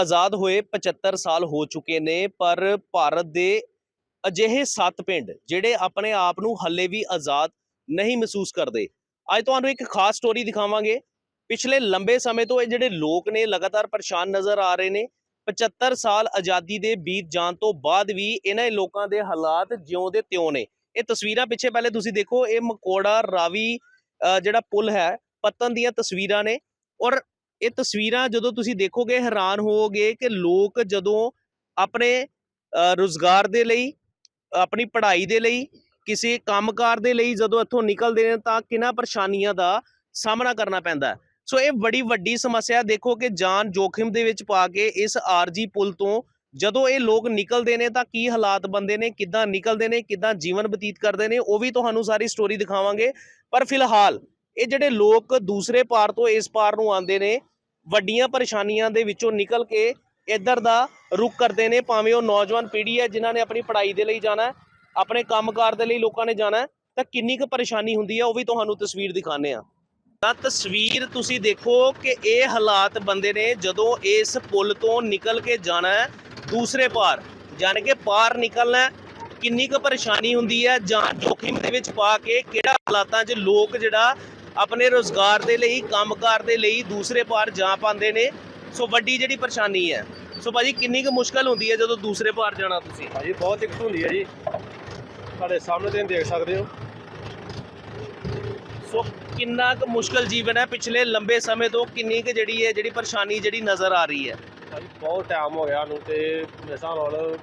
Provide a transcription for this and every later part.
ਆਜ਼ਾਦ ਹੋਏ 75 ਸਾਲ ਹੋ ਚੁੱਕੇ ਨੇ ਪਰ ਭਾਰਤ ਦੇ ਅਜਿਹੇ ਸੱਤ ਪਿੰਡ ਜਿਹੜੇ ਆਪਣੇ ਆਪ ਨੂੰ ਹੱਲੇ ਵੀ ਆਜ਼ਾਦ ਨਹੀਂ ਮਹਿਸੂਸ ਕਰਦੇ। ਅੱਜ ਤੁਹਾਨੂੰ ਇੱਕ ਖਾਸ ਸਟੋਰੀ ਦਿਖਾਵਾਂਗੇ। ਪਿਛਲੇ ਲੰਬੇ ਸਮੇਂ ਤੋਂ ਇਹ ਜਿਹੜੇ ਲੋਕ ਨੇ ਲਗਾਤਾਰ ਪਰੇਸ਼ਾਨ ਨਜ਼ਰ ਆ ਰਹੇ ਨੇ। 75 ਸਾਲ ਆਜ਼ਾਦੀ ਦੇ ਬੀਤ ਜਾਣ ਤੋਂ ਬਾਅਦ ਵੀ ਇਹਨਾਂ ਲੋਕਾਂ ਦੇ ਹਾਲਾਤ ਜਿਉਂ ਦੇ ਤਿਉਂ ਨੇ। ਇਹ ਤਸਵੀਰਾਂ ਪਿੱਛੇ ਪਹਿਲੇ ਤੁਸੀਂ ਦੇਖੋ ਇਹ ਮਕੋੜਾ ਰਾਵੀ ਅ, ਜਿਹੜਾ ਪੁਲ ਹੈ ਪਤਨ ਦੀਆਂ ਤਸਵੀਰਾਂ ਨੇ ਔਰ ਇਹ ਤਸਵੀਰਾਂ ਜਦੋਂ ਤੁਸੀਂ ਦੇਖੋਗੇ ਹੈਰਾਨ ਹੋਵੋਗੇ ਕਿ ਲੋਕ ਜਦੋਂ ਆਪਣੇ ਅ, ਰੁਜ਼ਗਾਰ ਦੇ ਲਈ ਆਪਣੀ ਪੜ੍ਹਾਈ ਦੇ ਲਈ ਕਿਸੇ ਕੰਮਕਾਰ ਦੇ ਲਈ ਜਦੋਂ ਇੱਥੋਂ ਨਿਕਲਦੇ ਨੇ ਤਾਂ ਕਿੰਨਾ ਪਰੇਸ਼ਾਨੀਆਂ ਦਾ ਸਾਹਮਣਾ ਕਰਨਾ ਪੈਂਦਾ ਸੋ ਇਹ ਬੜੀ ਵੱਡੀ ਸਮੱਸਿਆ ਦੇਖੋ ਕਿ ਜਾਨ ਜੋਖਿਮ ਦੇ ਵਿੱਚ ਪਾ ਕੇ ਇਸ ਆਰਜੀ ਪੁਲ ਤੋਂ ਜਦੋਂ ਇਹ ਲੋਕ ਨਿਕਲਦੇ ਨੇ ਤਾਂ ਕੀ ਹਾਲਾਤ ਬੰਦੇ ਨੇ ਕਿੱਦਾਂ ਨਿਕਲਦੇ ਨੇ ਕਿੱਦਾਂ ਜੀਵਨ ਬਤੀਤ ਕਰਦੇ ਨੇ ਉਹ ਵੀ ਤੁਹਾਨੂੰ ਸਾਰੀ ਸਟੋਰੀ ਦਿਖਾਵਾਂਗੇ। ਪਰ ਫਿਲਹਾਲ ਇਹ ਜਿਹੜੇ ਲੋਕ ਦੂਸਰੇ ਪਾਰ ਤੋਂ ਇਸ ਪਾਰ ਨੂੰ ਆਉਂਦੇ ਨੇ ਵੱਡੀਆਂ ਪਰੇਸ਼ਾਨੀਆਂ ਦੇ ਵਿੱਚੋਂ ਨਿਕਲ ਕੇ ਇੱਧਰ ਦਾ ਰੁਕ ਕਰਦੇ ਨੇ, ਭਾਵੇਂ ਉਹ ਨੌਜਵਾਨ ਪੀੜ੍ਹੀ ਹੈ ਜਿਨ੍ਹਾਂ ਨੇ ਆਪਣੀ ਪੜ੍ਹਾਈ ਦੇ ਲਈ ਜਾਣਾ ਆਪਣੇ ਕੰਮਕਾਰ ਦੇ ਲਈ ਲੋਕਾਂ ਨੇ ਜਾਣਾ ਤਾਂ ਕਿੰਨੀ ਕੁ ਪਰੇਸ਼ਾਨੀ ਹੁੰਦੀ ਹੈ ਉਹ ਵੀ ਤੁਹਾਨੂੰ ਤਸਵੀਰ ਦਿਖਾਣੇ ਆ ਤਾਂ ਤਸਵੀਰ ਤੁਸੀਂ ਦੇਖੋ ਕਿ ਇਹ ਹਾਲਾਤ ਬੰਦੇ ਨੇ ਜਦੋਂ ਇਸ ਪੁਲ ਤੋਂ ਨਿਕਲ ਕੇ ਜਾਣਾ ਹੈ ਦੂਸਰੇ ਪਾਰ, ਜਾਣ ਕਿ ਪਾਰ ਨਿਕਲਣਾ ਕਿੰਨੀ ਕੁ ਪਰੇਸ਼ਾਨੀ ਹੁੰਦੀ ਹੈ ਜਾਂ ਜੋਖਿਮ ਦੇ ਵਿੱਚ ਪਾ ਕੇ ਕਿਹੜਾ ਹਾਲਾਤਾਂ 'ਚ ਲੋਕ ਜਿਹੜਾ ਆਪਣੇ ਰੋਜ਼ਗਾਰ ਦੇ ਲਈ ਕੰਮਕਾਰ ਦੇ ਲਈ ਦੂਸਰੇ ਪਾਰ ਜਾ ਪਾਉਂਦੇ ਨੇ। ਸੋ ਵੱਡੀ ਜਿਹੜੀ ਪਰੇਸ਼ਾਨੀ ਹੈ ਸੋ ਭਾਜੀ ਕਿੰਨੀ ਕੁ ਮੁਸ਼ਕਲ ਹੁੰਦੀ ਹੈ ਜਦੋਂ ਦੂਸਰੇ ਪਾਰ ਜਾਣਾ ਤੁਸੀਂ? ਭਾਜੀ ਬਹੁਤ ਦਿੱਕਤ ਹੁੰਦੀ ਹੈ ਜੀ। ਤੁਹਾਡੇ ਸਾਹਮਣੇ ਤੁਸੀਂ ਦੇਖ ਸਕਦੇ ਹੋ। ਸੋ ਕਿੰਨਾ ਕੁ ਮੁਸ਼ਕਲ ਜੀਵਨ ਹੈ ਪਿਛਲੇ ਲੰਬੇ ਸਮੇਂ ਤੋਂ ਕਿੰਨੀ ਕੁ ਜਿਹੜੀ ਹੈ ਜਿਹੜੀ ਪਰੇਸ਼ਾਨੀ ਜਿਹੜੀ ਨਜ਼ਰ ਆ ਰਹੀ ਹੈ? ਭਾਜੀ ਬਹੁਤ ਟਾਈਮ ਹੋ ਗਿਆ ਨੂੰ ਤੇ ਹਿਸਾਬ ਨਾਲ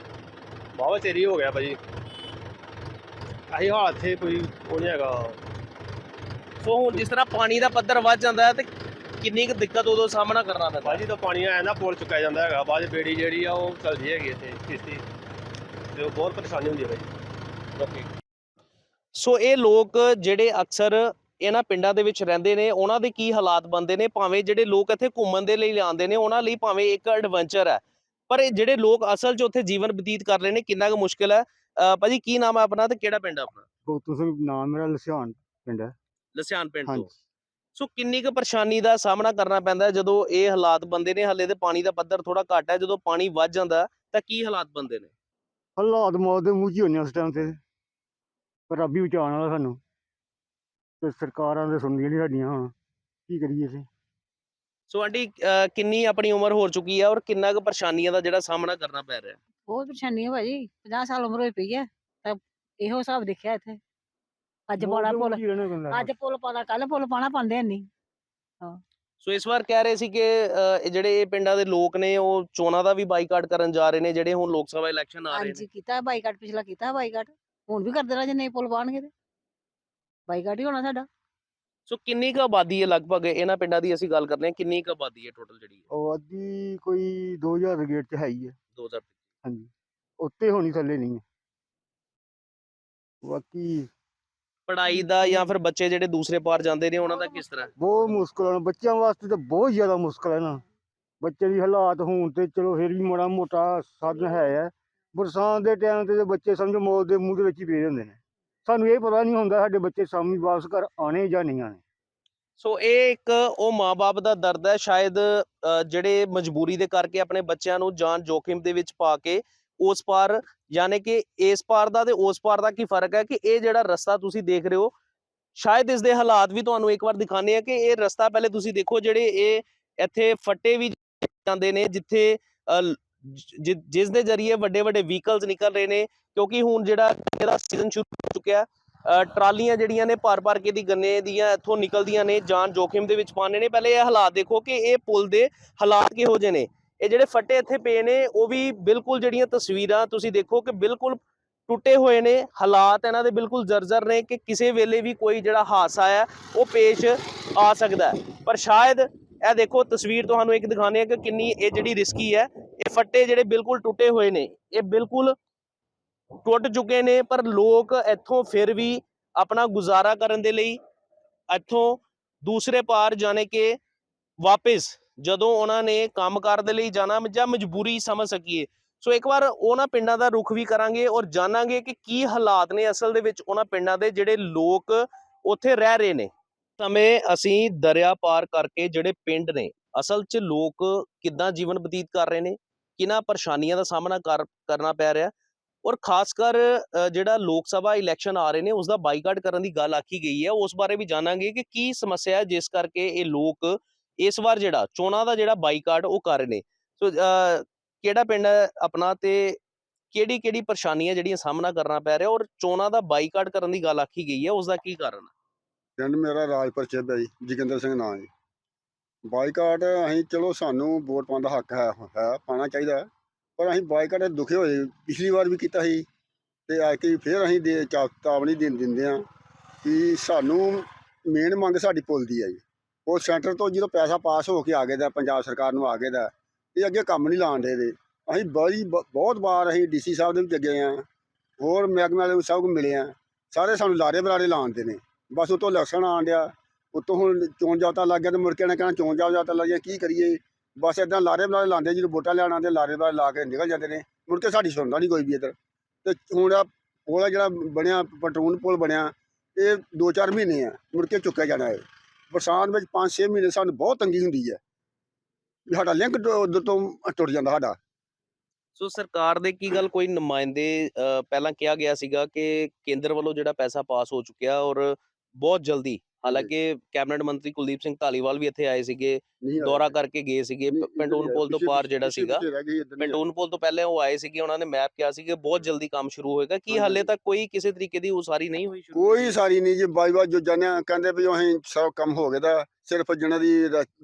ਬਹੁਤ ਚਿਰ ਹੀ ਹੋ ਗਿਆ ਭਾਜੀ। ਆਹੀ ਹਾਲ ਇੱਥੇ ਕੋਈ ਉਹ ਨਹੀਂ ਹੈਗਾ। ਸੋ ਹੁਣ ਜਿਸ ਤਰ੍ਹਾਂ ਪਾਣੀ ਦਾ ਪੱਧਰ ਵੱਧ ਜਾਂਦਾ ਹੈ ਤੇ ਕਿੰਨੀ ਕੁ ਦਿੱਕਤ ਉਦੋਂ ਸਾਹਮਣਾ ਕਰਨਾ ਪੈਂਦਾ। ਭਾਜੀ ਤਾਂ ਪਾਣੀ ਆਇਆ ਨਾ ਪੁਲ ਚੁੱਕਿਆ ਜਾਂਦਾ ਹੈਗਾ ਬਾਅਦ 'ਚ ਬੇੜੀ ਜਿਹੜੀ ਆ ਉਹ ਚੱਲਦੀ ਹੈਗੀ ਇੱਥੇ ਕਿਸ਼ਤੀ। ਤੇ ਉਹ ਬਹੁਤ ਪਰੇਸ਼ਾਨੀ ਹੁੰਦੀ ਹੈ ਓਕੇ ਸੋ ਇਹ ਲੋਕ ਜਿਹੜੇ ਅਕਸਰ ਇਹਨਾਂ ਪਿੰਡਾਂ ਦੇ ਵਿੱਚ ਰਹਿੰਦੇ ਨੇ ਉਹਨਾਂ ਦੇ ਕੀ ਹਾਲਾਤ ਬੰਦੇ ਨੇ? ਭਾਵੇਂ ਜਿਹੜੇ ਲੋਕ ਇੱਥੇ ਘੁੰਮਣ ਦੇ ਲਈ ਆਉਂਦੇ ਨੇ ਉਹਨਾਂ ਲਈ ਭਾਵੇਂ ਇੱਕ ਐਡਵੈਂਚਰ ਹੈ। ਪਰ ਇਹ ਜਿਹੜੇ ਲੋਕ ਅਸਲ 'ਚ ਉੱਥੇ ਜੀਵਨ ਬਤੀਤ ਕਰ ਰਹੇ ਨੇ ਕਿੰਨਾ ਕੁ ਮੁਸ਼ਕਲ ਹੈ? ਭਾਜੀ ਕੀ ਨਾਮ ਹੈ ਆਪਣਾ ਤੇ ਕਿਹੜਾ ਪਿੰਡ ਹੈ ਆਪਣਾ? ਗੋਤੂ ਸਿੰਘ ਨਾਮ ਮੇਰਾ ਲਸਿਆਣ ਪਿੰਡ ਹੈ। ਲਸਿਆਣ ਪਿੰਡ ਤੋਂ। ਸੋ ਕਿੰਨੀ ਕੁ ਪਰੇਸ਼ਾਨੀ ਦਾ ਸਾਹਮਣਾ ਕਰਨਾ ਪੈਂਦਾ ਜਦੋਂ ਇਹ ਹਾਲਾਤ ਬੰਦੇ ਨੇ ਹੱਲੇ ਤੇ ਪਾਣੀ ਦਾ ਪੱਧਰ ਥੋੜਾ ਘੱਟ ਹੈ ਜਦੋਂ ਪਾਣੀ ਵੱਧ ਜਾਂਦਾ ਤਾਂ ਕੀ ਹਾਲਾਤ ਬੰਦੇ ਨੇ? ਹਾਲਾਤ ਮੌਤ ਦੇ ਮੂੰਹ 'ਚ ਹੀ ਹੁੰਦੇ ਆ ਉਸ ਟਾਈਮ ਤੇ। ਪਰ ਰੱਬ ਹੀ ਬਚਾਉਣ ਵਾਲਾ ਸਾਨੂੰ। ਤੇ ਸਰਕਾਰਾਂ ਦੇ ਸੁਣਦੀਆਂ ਨਹੀਂ ਸਾਡੀਆਂ ਹੁਣ ਕੀ ਕਰੀਏ ਅਸੀਂ? ਸੋ ਆਂਟੀ ਅਹ ਕਿੰਨੀ ਆਪਣੀ ਉਮਰ ਹੋ ਚੁੱਕੀ ਹੈ ਔਰ ਕਿੰਨਾ ਕੁ ਪਰੇਸ਼ਾਨੀਆਂ ਦਾ ਜਿਹੜਾ ਸਾਹਮਣਾ ਕਰਨਾ ਪੈ ਰਿਹਾ ਹੈ? ਬਹੁਤ ਪਰੇਸ਼ਾਨੀ ਹੈ ਭਾਜੀ 50 ਸਾਲ ਉਮਰ ਹੋਈ ਪਈ ਹੈ ਤਾਂ ਇਹੋ ਹਿਸਾਬ ਦੇਖਿਆ ਇੱਥੇ। ਅੱਜ ਪਾਣਾ ਪੁੱਲ ਹੀ ਅੱਜ ਪੁੱਲ ਪਾਣਾ ਕੱਲ ਪੁੱਲ ਪਾਣਾ ਪਾਉਂਦੇ ਨਹੀਂ ਸੋ ਇਸ ਵਾਰ ਕਹਿ ਰਹੇ ਸੀ ਕਿ ਅਹ, ਜਿਹੜੇ ਇਹ ਪਿੰਡਾਂ ਦੇ ਲੋਕ ਨੇ ਉਹ ਚੋਣਾਂ ਦਾ ਵੀ ਬਾਈਕਾਟ ਕਰਨ ਜਾ ਰਹੇ ਨੇ ਜਿਹੜੇ ਹੁਣ ਲੋਕ ਸਭਾ ਇਲੈਕਸ਼ਨ ਆ ਰਹੇ ਹਾਂਜੀ ਨੇ ਕੀਤਾ ਬਾਈਕਾਟ ਪਿਛਲਾ ਕੀਤਾ ਬਾਈਕਾਟ। ਹੁਣ ਵੀ ਕਰਦੇ ਰਹਾ ਜੇ ਨਹੀਂ ਪੁੱਲ ਪਾਣਗੇ ਤੇ। ਬਾਈਕਾਟ ਹੀ ਹੋਣਾ ਸਾਡਾ। ਸੋ ਕਿੰਨੀ ਕੁ ਆਬਾਦੀ ਹੈ ਲਗਭਗ ਇਹਨਾਂ ਪਿੰਡਾਂ ਦੀ ਅਸੀਂ ਗੱਲ ਕਰਦੇ ਹਾਂ ਕਿੰਨੀ ਕੁ ਆਬਾਦੀ ਹੈ ਟੋਟਲ ਜਿਹੜੀ ਹੈ? ਉਹ ਅੱਧੀ ਕੋਈ 2000 ਦੇ ਗੇਟ 'ਚ ਹੈ ਹੀ ਹੈ। 2000 ਹਾਂਜੀ। ਉੱਤੇ ਹੋਣੀ ਥੱਲੇ ਨਹੀਂ ਹੈ। ਬਾਕੀ ਪੜ੍ਹਾਈ ਦਾ ਜਾਂ ਫਿਰ ਬੱਚੇ ਜਿਹੜੇ ਦੂਸਰੇ ਪਾਰ ਜਾਂਦੇ ਨੇ ਉਹਨਾਂ ਦਾ ਕਿਸ ਤਰ੍ਹਾਂ? ਬਹੁਤ ਮੁਸ਼ਕਲ ਹੈ ਬੱਚਿਆਂ ਵਾਸਤੇ ਤਾਂ ਬਹੁਤ ਜ਼ਿਆਦਾ ਮੁਸ਼ਕਲ ਹੈ ਨਾ। ਬੱਚੇ ਦੀ ਹਾਲਾਤ ਹੋਣ ਤੇ ਚਲੋ ਫਿਰ ਵੀ ਮਾੜਾ ਮੋਟਾ ਸਾਧਨ ਹੈ ਹੈ ਬਰਸਾਤ ਦੇ ਟਾਈਮ ਤੇ ਬੱਚੇ ਸਮਝੋ ਮੌਤ ਦੇ ਮੂੰਹ ਦੇ ਵਿੱਚ ਹੀ ਪਏ ਹੁੰਦੇ ਨੇ। ਸਾਨੂੰ ਇਹ ਪਤਾ ਨਹੀਂ ਹੁੰਦਾ ਸਾਡੇ ਬੱਚੇ ਸ਼ਾਮੀ ਵਾਪਸ ਘਰ ਆਣੇ ਜਾਂ ਨਹੀਂ ਆਣੇ ਸੋ ਇਹ ਇੱਕ ਉਹ ਮਾਪੇ ਦਾ ਦਰਦ ਹੈ ਸ਼ਾਇਦ ਜਿਹੜੇ ਮਜਬੂਰੀ ਦੇ ਕਰਕੇ ਆਪਣੇ ਬੱਚਿਆਂ ਨੂੰ ਜਾਨ ਜੋਖਿਮ ਦੇ ਵਿੱਚ ਪਾ ਕੇ ਉਸ ਪਾਰ ਯਾਨੀ ਕਿ ਇਸ ਪਾਰ ਦਾ ਤੇ ਉਸ ਪਾਰ ਦਾ ਕੀ ਫ਼ਰਕ ਹੈ ਕਿ ਇਹ ਜਿਹੜਾ ਰਸਤਾ ਤੁਸੀਂ ਦੇਖ ਰਹੇ ਹੋ ਸ਼ਾਇਦ ਇਸ ਦੇ ਹਾਲਾਤ ਵੀ ਤੁਹਾਨੂੰ ਇੱਕ ਵਾਰ ਦਿਖਾਣੇ ਆ ਕਿ ਇਹ ਰਸਤਾ ਪਹਿਲੇ ਤੁਸੀਂ ਦੇਖੋ ਜਿਹੜੇ ਇਹ ਇੱਥੇ ਫੱਟੇ ਵੀ ਜਾਂਦੇ ਨੇ ਜਿੱਥੇ ਅ, ਜਿ- ਜਿਸ ਦੇ ਜ਼ਰੀਏ ਵੱਡੇ ਵੱਡੇ ਵਹੀਕਲਸ ਨਿਕਲ ਰਹੇ ਨੇ ਕਿਉਂਕਿ ਹੁਣ ਜਿਹੜਾ ਇਹਦਾ ਸੀਜ਼ਨ ਸ਼ੁਰੂ ਹੋ ਚੁੱਕਿਆ ਅ, ਟਰਾਲੀਆਂ ਜਿਹੜੀਆਂ ਨੇ ਭਰ ਭਰ ਕੇ ਦੀ ਗੰਨੇ ਦੀਆਂ ਇੱਥੋਂ ਨਿਕਲਦੀਆਂ ਨੇ ਜਾਨ ਜੋਖਿਮ ਦੇ ਵਿੱਚ ਪਾਉਂਦੇ ਨੇ। ਪਹਿਲੇ ਇਹ ਹਾਲਾਤ ਦੇਖੋ ਕਿ ਇਹ ਪੁਲ ਦੇ ਹਾਲਾਤ ਕਿਹੋ ਜਿਹੇ ਨੇ। ਇਹ ਜਿਹੜੇ ਫੱਟੇ ਇੱਥੇ ਪਏ ਨੇ, ਉਹ ਵੀ ਬਿਲਕੁਲ ਜਿਹੜੀਆਂ ਤਸਵੀਰਾਂ ਤੁਸੀਂ ਦੇਖੋ ਕਿ ਬਿਲਕੁਲ ਟੁੱਟੇ ਹੋਏ ਨੇ, ਹਾਲਾਤ ਇਹਨਾਂ ਦੇ ਬਿਲਕੁਲ ਜਰਜਰ ਨੇ ਕਿ ਕਿਸੇ ਵੇਲੇ ਵੀ ਕੋਈ ਜਿਹੜਾ ਹਾਦਸਾ ਹੈ ਉਹ ਪੇਸ਼ ਆ ਸਕਦਾ ਪਰ ਸ਼ਾਇਦ ਇਹ ਦੇਖੋ, ਤਸਵੀਰ ਤੁਹਾਨੂੰ ਇੱਕ ਦਿਖਾਣੇ ਆ ਕਿ ਕਿੰਨੀ ਇਹ ਜਿਹੜੀ ਰਿਸਕੀ ਹੈ, ਇਹ ਫੱਟੇ ਜਿਹੜੇ ਬਿਲਕੁਲ ਟੁੱਟੇ ਹੋਏ ਨੇ, ਇਹ ਬਿਲਕੁਲ ਟੁੱਟ ਚੁੱਕੇ ਨੇ, ਪਰ ਲੋਕ ਇੱਥੋਂ ਫਿਰ ਵੀ ਆਪਣਾ ਗੁਜ਼ਾਰਾ ਕਰਨ ਦੇ ਲਈ ਇੱਥੋਂ ਦੂਸਰੇ ਪਾਰ ਜਾਣੇ ਕਿ ਵਾਪਸ ਜਦੋਂ ਉਹਨਾਂ ਨੇ ਕੰਮਕਾਰ ਦੇ ਲਈ ਜਾਣਾ, ਜਾਂ ਮਜਬੂਰੀ ਸਮਝ ਸਕੀਏ। ਸੋ ਇੱਕ ਵਾਰ ਉਹਨਾਂ ਪਿੰਡਾਂ ਦਾ ਰੁਖ ਵੀ ਕਰਾਂਗੇ ਔਰ ਜਾਣਾਂਗੇ ਕਿ ਕੀ ਹਾਲਾਤ ਨੇ ਅਸਲ ਦੇ ਵਿੱਚ ਉਹਨਾਂ ਪਿੰਡਾਂ ਦੇ ਜਿਹੜੇ ਲੋਕ ਉੱਥੇ ਰਹਿ ਰਹੇ ਨੇ। ਸਮੇਂ ਅਸੀਂ ਦਰਿਆ ਪਾਰ ਕਰਕੇ ਜਿਹੜੇ ਪਿੰਡ ਨੇ, ਅਸਲ 'ਚ ਲੋਕ ਕਿੱਦਾਂ ਜੀਵਨ ਬਤੀਤ ਕਰ ਰਹੇ ਨੇ, ਕਿਹਨਾਂ ਪਰੇਸ਼ਾਨੀਆਂ ਦਾ ਸਾਹਮਣਾ ਕਰ, ਕਰਨਾ ਪੈ ਰਿਹਾ। ਔਰ ਖਾਸ ਕਰ ਜਿਹੜਾ ਲੋਕ ਸਭਾ ਇਲੈਕਸ਼ਨ ਆ ਰਹੇ ਨੇ ਉਸ ਦਾ ਬਾਈਕਾਟ ਕਰਨ ਦੀ ਗੱਲ ਆਖੀ ਗਈ ਹੈ। ਉਸ ਬਾਰੇ ਵੀ ਜਾਣਾਂਗੇ ਕਿ ਕੀ ਸਮੱਸਿਆ ਹੈ, ਜਿਸ ਕਰਕੇ ਇਹ ਲੋਕ ਇਸ ਵਾਰ ਜਿਹੜਾ ਚੋਣਾਂ ਦਾ ਜਿਹੜਾ ਬਾਈਕਾਟ ਉਹ ਕਰ ਰਹੇ ਨੇ। ਸੋ ਕਿਹੜਾ ਪਿੰਡ ਆਪਣਾ ਤੇ ਕਿਹੜੀ ਕਿਹੜੀ ਪਰੇਸ਼ਾਨੀਆਂ ਜਿਹੜੀਆਂ ਸਾਹਮਣਾ ਕਰਨਾ ਪੈ ਰਿਹਾ ਔਰ ਚੋਣਾਂ ਦਾ ਬਾਈਕਾਟ ਕਰਨ ਦੀ ਗੱਲ ਆਖੀ ਗਈ ਹੈ ਉਸ ਦਾ ਕੀ ਕਾਰਨ ਹੈ? ਪਿੰਡ ਮੇਰਾ ਰਾਜਪੁਰ ਚਿੱਬ ਹੈ ਜੀ, ਜੋਗਿੰਦਰ ਸਿੰਘ ਨਾਂ ਜੀ। ਬਾਈਕਾਟ ਅਸੀਂ ਚਲੋ ਸਾਨੂੰ ਵੋਟ ਪਾਉਣ ਦਾ ਹੱਕ ਹੈ ਹੈ, ਪਾਉਣਾ ਚਾਹੀਦਾ ਹੈ। ਪਰ ਅਸੀਂ ਬਾਈਕਾਟ ਦੁਖੇ ਹੋਏ, ਪਿਛਲੀ ਵਾਰ ਵੀ ਕੀਤਾ ਸੀ ਤੇ ਆ ਕੇ ਫਿਰ ਅਸੀਂ ਦੇ ਚੇਤਾਵਨੀ ਦਿੰਦੇ ਹਾਂ ਕਿ ਸਾਨੂੰ ਮੇਨ ਮੰਗ ਸਾਡੀ ਪੁੱਲ ਦੀ ਹੈ ਜੀ। ਉਹ ਸੈਂਟਰ ਤੋਂ ਜਦੋਂ ਪੈਸਾ ਪਾਸ ਹੋ ਕੇ ਆ ਗਿਆ ਦਾ, ਪੰਜਾਬ ਸਰਕਾਰ ਨੂੰ ਆ ਗਿਆ ਦਾ, ਇਹ ਅੱਗੇ ਕੰਮ ਨਹੀਂ ਲਾਣ ਦੇ ਦੇ ਅਸੀਂ ਬੜੀ, ਬ- ਬਹੁਤ ਵਾਰ ਅਸੀਂ ਡੀਸੀ ਸਾਹਿਬ ਦੇ ਵੀ ਗਏ ਹਾਂ, ਹੋਰ ਮਹਿਕਮੇ ਵਾਲੇ ਨੂੰ ਸਭ ਨੂੰ ਮਿਲੇ ਹਾਂ ਸਾਰੇ ਸਾਨੂੰ ਲਾਰੇ ਬਰਾਰੇ ਲਾਉਂਦੇ ਨੇ। ਬਸ ਉਤੋਂ ਇਲੈਕਸ਼ਨ ਆਉਣ ਡਿਆ, ਉਤੋਂ ਹੁਣ ਚੋਣ ਜਾਤਾ ਲੱਗ ਗਿਆ ਤੇ ਮੁੜ ਕੇ ਨੇ ਕਹਿਣਾ ਚੋਣ ਜਾਤਾ ਲੱਗ ਗਿਆ ਕੀ ਕਰੀਏ? ਬਸ ਇਦਾਂ ਲਾਰੇ ਬਰਾਰੇ ਲਾਉਂਦੇ, ਜਦੋਂ ਵੋਟਾਂ ਲੈਣ ਆਉਂਦੇ, ਲਾਰੇ ਬਰਾਰੇ ਲਾ ਕੇ ਨਿਕਲ ਜਾਂਦੇ ਨੇ। ਮੁੜ ਕੇ ਸਾਡੀ ਸੁਣਦਾ ਨਹੀਂ ਕੋਈ ਵੀ ਇੱਧਰ। ਤੇ ਹੁਣ ਆ ਪੁਲ ਜਿਹੜਾ ਬਣਿਆ ਪਟਰੂਨ ਪੁਲ ਬਣਿਆ, ਇਹ 2-4 ਮਹੀਨੇ ਆ, ਮੁੜ ਕੇ ਚੁੱਕਿਆ ਜਾਣਾ ਹੈ ਬਰਸਾਤ ਵਿੱਚ 5-6 ਮਹੀਨੇ ਸਾਨੂੰ ਬਹੁਤ ਤੰਗੀ ਹੁੰਦੀ ਹੈ। ਸਾਡਾ ਲਿੰਕ ਉਧਰ ਤੋਂ ਟੁੱਟ ਜਾਂਦਾ ਸਾਡਾ। ਸੋ ਸਰਕਾਰ ਦੇ ਕੀ ਗੱਲ ਕੋਈ ਨੁਮਾਇੰਦੇ ਪਹਿਲਾਂ ਕਿਹਾ ਗਿਆ ਸੀਗਾ ਕਿ ਕੇਂਦਰ ਵੱਲੋਂ ਜਿਹੜਾ ਪੈਸਾ ਪਾਸ ਹੋ ਚੁੱਕਿਆ ਔਰ ਬਹੁਤ ਜਲਦੀ ਹਾਲਾਂਕਿ ਕੈਬਨਿਟ ਮੰਤਰੀ ਕੁਲਦੀਪ ਸਿੰਘ ਧਾਲੀਵਾਲ ਵੀ ਇੱਥੇ ਆਏ ਸੀਗੇ ਦੌਰਾ ਕਰਕੇ ਗਏ ਸੀਗੇ ਪੈਂਟੂਨ ਪੁਲ ਤੋਂ ਪਾਰ ਜਿਹੜਾ ਸੀਗਾ ਪੈਂਟੂਨ ਪੁਲ ਤੋਂ ਪਹਿਲੇ ਉਹ ਆਏ ਸੀਗੇ ਉਹਨਾਂ ਨੇ ਮੈਪ ਕਿਹਾ ਸੀ ਕਿ ਬਹੁਤ ਜਲਦੀ ਕੰਮ ਸ਼ੁਰੂ ਹੋਏਗਾ ਕੀ ਹਾਲੇ। ਤੱਕ ਕੋਈ ਕਿਸੇ ਤਰੀਕੇ ਦੀ ਉਸਾਰੀ ਨਹੀਂ ਹੋਈ ਸ਼ੁਰੂ ਕੋਈ ਸਾਰੀ ਨਹੀਂ ਜੀ ਬਾਈ ਬਾਈ ਜੋ ਜਾਣਿਆ ਕਹਿੰਦੇ ਵੀ ਅਸੀਂ ਸਭ ਕੰਮ ਹੋ ਗਿਆ ਦਾ ਸਿਰਫ ਜਿਹਨਾਂ ਦੀ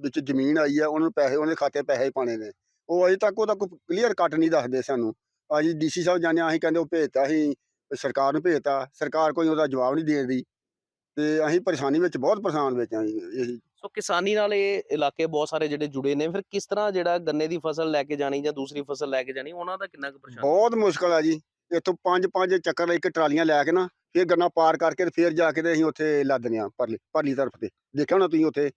ਵਿੱਚ ਜ਼ਮੀਨ ਆਈ ਹੈ ਉਹਨਾਂ ਨੂੰ ਪੈਸੇ ਉਹਨਾਂ ਦੇ ਖਾਤੇ ਪੈਸੇ ਹੀ ਪਾਣੇ ਨੇ। ਉਹ ਅਜੇ ਤੱਕ ਉਹਦਾ ਕੋਈ ਕਲੀਅਰ ਕੱਟ ਨਹੀਂ ਦੱਸਦੇ ਸਾਨੂੰ। ਅੱਜ ਡੀਸੀ ਸਾਹਿਬ ਜਾਣਿਆ ਅਸੀਂ ਕਹਿੰਦੇ ਉਹ ਭੇਜਤਾ ਅਸੀਂ ਸਰਕਾਰ ਨੂੰ ਭੇਜਤਾ ਸਰਕਾਰ ਕੋਈ ਉਹਦਾ ਜਵਾਬ ਨਹੀਂ ਦੇਦੀ ਤੇ ਅਸੀਂ ਪਰੇਸ਼ਾਨੀ ਵਿੱਚ ਬਹੁਤ ਪਰੇਸ਼ਾਨ ਵਿੱਚ ਆਂ ਇਹੀ। ਸੋ ਕਿਸਾਨੀ ਨਾਲ ਇਹ ਇਲਾਕੇ ਬਹੁਤ ਸਾਰੇ ਜਿਹੜੇ ਜੁੜੇ ਨੇ ਫਿਰ ਕਿਸ ਤਰ੍ਹਾਂ ਜਿਹੜਾ ਗੰਨੇ ਦੀ ਫਸਲ ਲੈ ਕੇ ਜਾਣੀ ਜਾਂ ਦੂਸਰੀ ਫਸਲ ਲੈ ਕੇ ਜਾਣੀ ਉਹਨਾਂ ਦਾ ਕਿੰਨਾ ਕੁ ਪਰੇਸ਼ਾਨ? ਬਹੁਤ ਮੁਸ਼ਕਲ ਆ ਜੀ। ਇੱਥੋਂ ਪੰਜ ਪੰਜ ਚੱਕਰ ਇੱਕ ਟਰਾਲੀਆਂ ਲੈ ਕੇ ਨਾ ਫਿਰ ਗੰਨਾ ਪਾਰ ਕਰਕੇ ਤੇ ਫਿਰ ਜਾ ਕੇ ਤੇ ਅਸੀਂ ਉੱਥੇ ਲੱਦਨੇ ਆ ਪਰਲੀ ਪਰਲੀ ਤਰਫ ਤੇ। ਦੇਖਿਆ ਹੋਣਾ ਤੁਸੀਂ ਉੱਥੇ।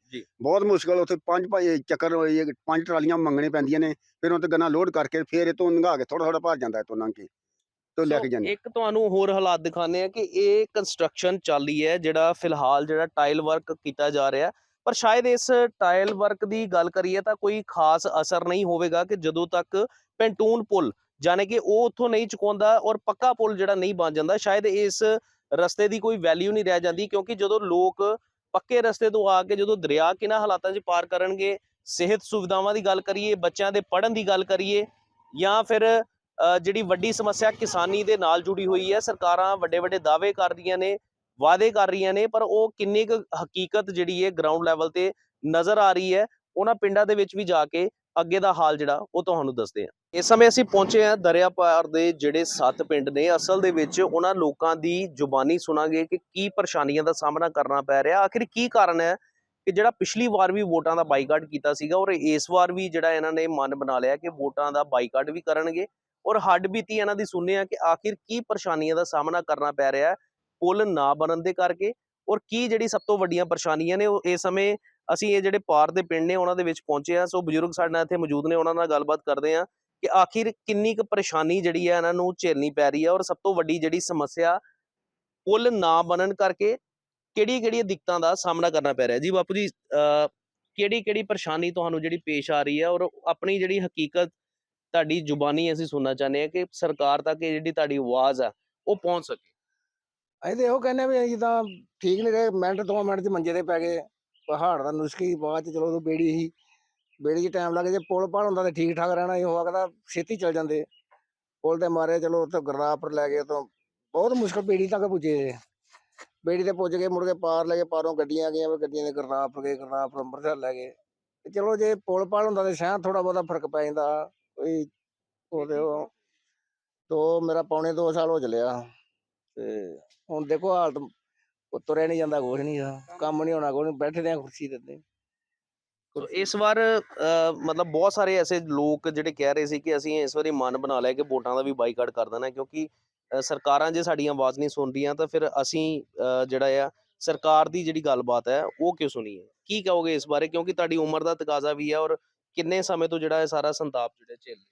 ਬਹੁਤ ਮੁਸ਼ਕਲ ਉੱਥੇ ਪੰਜ ਭਾਈ ਚੱਕਰ ਇਹ ਪੰਜ ਟਰਾਲੀਆਂ ਮੰਗਣੇ ਪੈਂਦੀਆਂ ਨੇ ਫਿਰ ਉੱਥੇ ਗੰਨਾ ਲੋਡ ਕਰਕੇ ਫਿਰ ਇਹ ਤੋਂ ਲੰਘਾ ਕੇ ਥੋੜਾ ਥੋੜਾ ਭਰ ਜਾਂਦਾ ਇੱਥੋਂ ਲੰਘ ਕੇ। ਤੋਂ ਲੈ ਕੇ ਜਾਂਦੇ ਇੱਕ ਤੁਹਾਨੂੰ ਹੋਰ ਹਾਲਾਤ ਦਿਖਾਣੇ ਆ ਕਿ ਇਹ ਕੰਸਟਰਕਸ਼ਨ ਚੱਲੀ ਹੈ ਜਿਹੜਾ ਫਿਲਹਾਲ ਜਿਹੜਾ ਟਾਇਲ ਵਰਕ ਕੀਤਾ ਜਾ ਰਿਹਾ। ਪਰ ਸ਼ਾਇਦ ਇਸ ਟਾਇਲ ਵਰਕ ਦੀ ਗੱਲ ਕਰੀਏ ਤਾਂ ਕੋਈ ਖਾਸ ਅਸਰ ਨਹੀਂ ਹੋਵੇਗਾ ਕਿ ਜਦੋਂ ਤੱਕ ਪੈਂਟੂਨ ਪੁਲ ਜਾਣੇ ਕਿ ਉਹ ਉੱਥੋਂ ਨਹੀਂ ਚੁਕਾਉਂਦਾ ਔਰ ਪੱਕਾ ਪੁਲ ਜਿਹੜਾ ਨਹੀਂ ਬਣ ਜਾਂਦਾ ਸ਼ਾਇਦ ਇਸ ਰਸਤੇ ਦੀ ਕੋਈ ਵੈਲਿਊ ਨਹੀਂ ਰਹਿ ਜਾਂਦੀ ਕਿਉਂਕਿ ਜਦੋਂ ਲੋਕ ਪੱਕੇ ਰਸਤੇ ਤੋਂ ਆ ਕੇ ਜਦੋਂ ਦਰਿਆ ਕਿਨਾਂ ਹਾਲਾਤਾਂ 'ਚ ਪਾਰ ਕਰਨਗੇ ਸਿਹਤ ਸੁਵਿਧਾਵਾਂ ਦੀ ਗੱਲ ਕਰੀਏ ਬੱਚਿਆਂ ਦੇ ਪੜ੍ਹਨ ਦੀ ਗੱਲ ਕਰੀਏ ਜਾਂ ਫਿਰ ਜਿਹੜੀ ਵੱਡੀ ਸਮੱਸਿਆ ਕਿਸਾਨੀ ਦੇ ਨਾਲ ਜੁੜੀ ਹੋਈ ਹੈ, ਸਰਕਾਰਾਂ ਵੱਡੇ ਵੱਡੇ ਦਾਅਵੇ ਕਰ ਰਹੀਆਂ ਨੇ, ਵਾਅਦੇ ਕਰ ਰਹੀਆਂ ਨੇ, ਪਰ ਉਹ ਕਿੰਨੀ ਕੁ ਹਕੀਕਤ ਜਿਹੜੀ ਹੈ ਗਰਾਊਂਡ ਲੈਵਲ ਤੇ ਨਜ਼ਰ ਆ ਰਹੀ ਹੈ, ਉਹਨਾਂ ਪਿੰਡਾਂ ਦੇ ਵਿੱਚ ਵੀ ਜਾ ਕੇ ਅੱਗੇ ਦਾ ਹਾਲ ਜਿਹੜਾ, ਉਹ ਤੁਹਾਨੂੰ ਦੱਸਦੇ ਆ ਇਸ ਸਮੇਂ ਅਸੀਂ ਪਹੁੰਚੇ ਹਾਂ ਦਰਿਆਪਾਰ ਦੇ ਜਿਹੜੇ ਸੱਤ ਪਿੰਡ ਨੇ, ਅਸਲ ਦੇ ਵਿੱਚ ਉਹਨਾਂ ਲੋਕਾਂ ਦੀ ਜ਼ੁਬਾਨੀ ਸੁਣਾਂਗੇ ਕਿ ਕੀ ਪਰੇਸ਼ਾਨੀਆਂ ਦਾ ਸਾਹਮਣਾ ਕਰਨਾ ਪੈ ਰਿਹਾ। ਆਖਿਰ ਕੀ ਕਾਰਨ ਹੈ ਕਿ ਜਿਹੜਾ ਪਿਛਲੀ ਵਾਰ ਵੀ ਵੋਟਾਂ ਦਾ ਬਾਈਕਾਟ ਕੀਤਾ ਸੀਗਾ, ਔਰ ਇਸ ਵਾਰ ਵੀ ਜਿਹੜਾ ਇਹਨਾਂ ਨੇ ਮਨ ਬਣਾ ਲਿਆ ਕਿ ਵੋਟਾਂ ਦਾ ਬਾਈਕਾਟ ਵੀ ਕਰਨਗੇ ਔਰ ਹੱਡ ਬੀਤੀ ਇਹਨਾਂ ਦੀ ਸੁਣਨੇ ਆ ਕਿ ਆਖਿਰ ਕੀ ਪਰੇਸ਼ਾਨੀਆਂ ਦਾ ਸਾਹਮਣਾ ਕਰਨਾ ਪੈ ਰਿਹਾ ਹੈ, ਪੁਲ ਨਾ ਬਣਨ ਦੇ ਕਰਕੇ ਔਰ ਕੀ ਜਿਹੜੀ ਸਭ ਤੋਂ ਵੱਡੀਆਂ ਪਰੇਸ਼ਾਨੀਆਂ ਨੇ ਉਹ ਇਸ ਸਮੇਂ ਅਸੀਂ ਇਹ ਜਿਹੜੇ ਪਾਰ ਦੇ ਪਿੰਡ ਨੇ ਉਹਨਾਂ ਦੇ ਵਿੱਚ ਪਹੁੰਚੇ ਆ ਸੋ ਬਜ਼ੁਰਗ ਸਾਡੇ ਨਾਲ ਇੱਥੇ ਮੌਜੂਦ ਨੇ, ਉਹਨਾਂ ਨਾਲ ਗੱਲਬਾਤ ਕਰਦੇ ਆ ਕਿ ਆਖਿਰ ਕਿੰਨੀ ਕੁ ਪਰੇਸ਼ਾਨੀ ਜਿਹੜੀ ਹੈ ਇਹਨਾਂ ਨੂੰ ਝੇਲਣੀ ਪੈ ਰਹੀ ਹੈ ਔਰ ਸਭ ਤੋਂ ਵੱਡੀ ਜਿਹੜੀ ਸਮੱਸਿਆ ਪੁਲ ਨਾ ਬਣਨ ਕਰਕੇ ਕਿਹੜੀ ਕਿਹੜੀਆਂ ਦਿੱਕਤਾਂ ਦਾ ਸਾਹਮਣਾ ਕਰਨਾ ਪੈ ਰਿਹਾ ਜੀ ਬਾਪੂ ਜੀ ਕਿਹੜੀ ਕਿਹੜੀ ਪਰੇਸ਼ਾਨੀ ਤੁਹਾਨੂੰ ਜਿਹੜੀ ਪੇਸ਼ ਆ ਰਹੀ ਹੈ ਔਰ ਆਪਣੀ ਜਿਹੜੀ ਹਕੀਕਤ ਤੁਹਾਡੀ ਜ਼ੁਬਾਨੀ ਅਸੀਂ ਸੁਣਨਾ ਚਾਹੁੰਦੇ ਹਾਂ ਕਿ ਸਰਕਾਰ ਤੱਕ ਇਹ ਜਿਹੜੀ ਤੁਹਾਡੀ ਆਵਾਜ਼ ਆ, ਉਹ ਪਹੁੰਚ ਸਕੇ। ਅਸੀਂ ਤੇ ਇਹੋ ਕਹਿੰਦੇ ਆ ਵੀ ਅਸੀਂ ਤਾਂ ਠੀਕ ਨਹੀਂ ਰਹੇ, ਮਿੰਟ, ਦੋ ਮਿੰਟ ਚ ਮੰਜੇ ਤੇ ਪੈ ਗਏ, ਪਹਾੜ ਦਾ ਨੁਸਖੀ ਬਾਅਦ ਚ ਚਲੋ ਉਦੋਂ ਬੇੜੀ ਸੀ, ਬੇੜੀ 'ਚ ਟਾਈਮ ਲੱਗ ਜੇ, ਪੁਲ ਪਾੜ ਹੁੰਦਾ ਤੇ ਠੀਕ ਠਾਕ ਰਹਿਣਾ ਸੀ ਹੋ ਕਹਿੰਦਾ ਛੇਤੀ ਚੱਲ ਜਾਂਦੇ। ਪੁਲ ਤੇ ਮਾਰੇ ਚਲੋ ਉੱਥੇ ਗੁਰਦਾਸਪੁਰ ਲੈ ਗਏ ਤੋਂ ਬਹੁਤ ਮੁਸ਼ਕਲ ਬੇੜੀ ਤੱਕ ਪੁੱਜੇ ਬੇੜੀ ਤੇ ਪੁੱਜ ਕੇ ਮੁੜ ਕੇ ਪਾਰ ਲੈ ਕੇ ਪਾਰੋਂ ਗੱਡੀਆਂ ਗਈਆਂ, ਵੀ ਗੱਡੀਆਂ ਦੇ ਗੁਰਦਾਸਪੁਰ ਗਏ, ਗੁਰਦਾਸਪੁਰ ਅੰਮ੍ਰਿਤਸਰ ਲੈ ਗਏ। ਤੇ ਚਲੋ ਜੇ ਪੁਲ ਪਾੜ ਹੁੰਦਾ ਤੇ ਸ਼ਾਇਦ ਥੋੜਾ ਬਹੁਤਾ ਫ਼ਰਕ ਪੈ ਜਾਂਦਾ। ਕੋਈ ਉਹਦੇ ਉਹ ਦੋ, ਮੇਰਾ ਪੌਣੇ ਦੋ ਸਾਲ ਹੋ ਚੱਲਿਆ। ਤੇ ਹੁਣ ਦੇਖੋ ਹਾਲਤ ਉਹ ਤੁਰਿਆ ਨਹੀਂ ਜਾਂਦਾ, ਕੁਛ ਨਹੀਂ ਆ, ਕੰਮ ਨਹੀਂ ਹੋਣਾ, ਕੋਈ ਬੈਠੇ ਦੇ ਕੁਰਸੀ ਦੇ ਉੱਤੇ। ਸੋ ਇਸ ਵਾਰ ਮਤਲਬ ਬਹੁਤ ਸਾਰੇ ਐਸੇ ਲੋਕ ਜਿਹੜੇ ਕਹਿ ਰਹੇ ਸੀ ਕਿ ਅਸੀਂ ਇਸ ਵਾਰੀ ਮਨ ਬਣਾ ਲਿਆ ਕਿ ਵੋਟਾਂ ਦਾ ਵੀ ਬਾਈਕਾਟ ਕਰ ਦੇਣਾ, ਕਿਉਂਕਿ ਸਰਕਾਰਾਂ ਜੇ ਸਾਡੀ ਆਵਾਜ਼ ਨਹੀਂ ਸੁਣ ਰਹੀਆਂ ਤਾਂ ਫਿਰ ਅਸੀਂ ਜਿਹੜਾ ਆ, ਸਰਕਾਰ ਦੀ ਜਿਹੜੀ ਗੱਲਬਾਤ ਹੈ, ਉਹ ਕਿਉਂ ਸੁਣੀਏ ਕੀ ਕਹੋਗੇ ਇਸ ਬਾਰੇ? ਕਿਉਂਕਿ ਤੁਹਾਡੀ ਉਮਰ ਦਾ ਤਕਾਜ਼ਾ ਵੀ ਹੈ ਔਰ ਕਿੰਨੇ ਸਮੇਂ ਤੋਂ ਜਿਹੜਾ ਇਹ ਸਾਰਾ ਸੰਤਾਪ ਜਿਹੜਾ ਝੇਲ ਰਹੇ?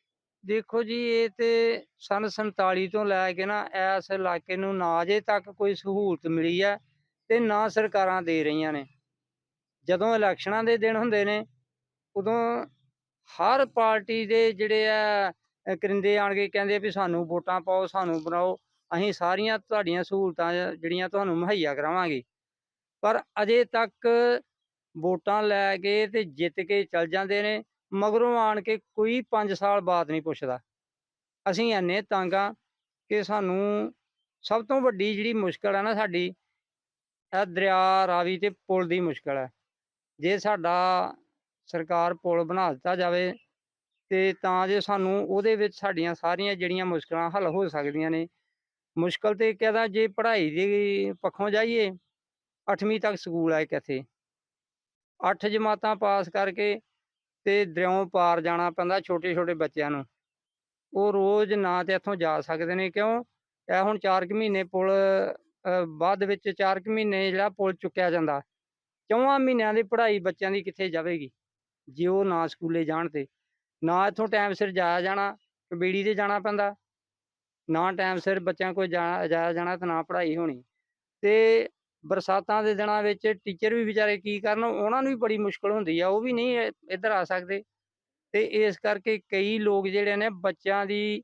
ਦੇਖੋ ਜੀ, ਇਹ ਤੇ ਸਨ 47 ਤੋਂ ਲੈ ਕੇ ਨਾ ਇਸ ਇਲਾਕੇ ਨੂੰ ਨਾ ਅਜੇ ਤੱਕ ਕੋਈ ਸਹੂਲਤ ਮਿਲੀ ਹੈ ਤੇ ਨਾ ਸਰਕਾਰਾਂ ਦੇ ਰਹੀਆਂ ਨੇ। ਜਦੋਂ ਇਲੈਕਸ਼ਨਾਂ ਦੇ ਦਿਨ ਹੁੰਦੇ ਨੇ, ਉਦੋਂ ਹਰ ਪਾਰਟੀ ਦੇ ਜਿਹੜੇ ਆ ਕਰਿੰਦੇ ਆਣ ਕੇ ਕਹਿੰਦੇ ਵੀ ਸਾਨੂੰ ਵੋਟਾਂ ਪਾਓ, ਸਾਨੂੰ ਬਣਾਓ, ਅਸੀਂ ਸਾਰੀਆਂ ਤੁਹਾਡੀਆਂ ਸਹੂਲਤਾਂ ਜਿਹੜੀਆਂ ਤੁਹਾਨੂੰ ਮੁਹੱਈਆ ਕਰਾਵਾਂਗੇ। ਪਰ ਅਜੇ ਤੱਕ ਵੋਟਾਂ ਲੈ ਕੇ ਤੇ ਜਿੱਤ ਕੇ ਚੱਲ ਜਾਂਦੇ ਨੇ। ਮਗਰੋਂ ਆਣ ਕੇ ਕੋਈ 5 ਸਾਲ ਬਾਅਦ ਨਹੀਂ ਪੁੱਛਦਾ। ਅਸੀਂ ਇੰਨੇ ਤੰਗ ਆ ਕਿ ਸਾਨੂੰ ਸਭ ਤੋਂ ਵੱਡੀ ਜਿਹੜੀ ਮੁਸ਼ਕਲ ਹੈ ਨਾ ਸਾਡੀ, ਇਹ ਦਰਿਆ, ਰਾਵੀ ਤੇ ਪੁਲ ਦੀ ਮੁਸ਼ਕਲ ਹੈ ਜੇ ਸਾਡਾ ਸਰਕਾਰ ਪੁਲ ਬਣਾ ਦਿੱਤਾ ਜਾਵੇ ਤੇ ਤਾਂ ਜੇ ਸਾਨੂੰ ਉਹਦੇ ਵਿੱਚ ਸਾਡੀਆਂ ਸਾਰੀਆਂ ਜਿਹੜੀਆਂ ਮੁਸ਼ਕਲਾਂ ਹੱਲ ਹੋ ਸਕਦੀਆਂ ਨੇ, ਮੁਸ਼ਕਲ ਤੇ ਕਹਦਾ ਜੇ ਪੜ੍ਹਾਈ ਦੇ ਪੱਖੋਂ ਜਾਈਏ 8ਵੀਂ ਤੱਕ ਸਕੂਲ ਹੈ ਇੱਕ ਇੱਥੇ। 8 ਜਮਾਤਾਂ ਪਾਸ ਕਰਕੇ ਤੇ ਦਰਿਆਓਂ ਪਾਰ ਜਾਣਾ ਪੈਂਦਾ ਛੋਟੇ ਛੋਟੇ ਬੱਚਿਆਂ ਨੂੰ। ਉਹ ਰੋਜ਼ ਨਾ ਤੇ ਇੱਥੋਂ ਜਾ ਸਕਦੇ ਨੇ, ਕਿਉਂ? ਇਹ ਹੁਣ 4 ਕੁ ਮਹੀਨੇ ਪੁਲ ਬਾਅਦ ਵਿੱਚ 4 ਕੁ ਮਹੀਨੇ ਜਿਹੜਾ ਪੁਲ ਚੁੱਕਿਆ ਜਾਂਦਾ, ਚੌਵਾਂ ਮਹੀਨਿਆਂ ਦੀ ਪੜ੍ਹਾਈ ਬੱਚਿਆਂ ਦੀ ਕਿੱਥੇ ਜਾਵੇਗੀ? ਜੇ ਉਹ ਨਾ ਸਕੂਲੇ ਜਾਣ ਤੇ। ਨਾ ਇੱਥੋਂ ਟਾਈਮ ਸਿਰ ਜਾਇਆ ਜਾਣਾ ਕਬੀੜੀ ਤੇ ਜਾਣਾ ਪੈਂਦਾ। ਨਾ ਟਾਈਮ ਸਿਰ ਬੱਚਿਆਂ ਕੋਲ ਜਾਇਆ ਜਾਣਾ ਤੇ ਨਾ ਪੜ੍ਹਾਈ ਹੋਣੀ। ਤੇ ਬਰਸਾਤਾਂ ਦੇ ਦਿਨਾਂ ਵਿੱਚ ਟੀਚਰ ਵੀ ਵਿਚਾਰੇ ਕੀ ਕਰਨ, ਉਹਨਾਂ ਨੂੰ ਵੀ ਬੜੀ ਮੁਸ਼ਕਲ ਹੁੰਦੀ ਆ, ਉਹ ਵੀ ਨਹੀਂ ਇੱਧਰ ਆ ਸਕਦੇ। ਤੇ ਇਸ ਕਰਕੇ ਕਈ ਲੋਕ ਜਿਹੜੇ ਨੇ ਬੱਚਿਆਂ ਦੀ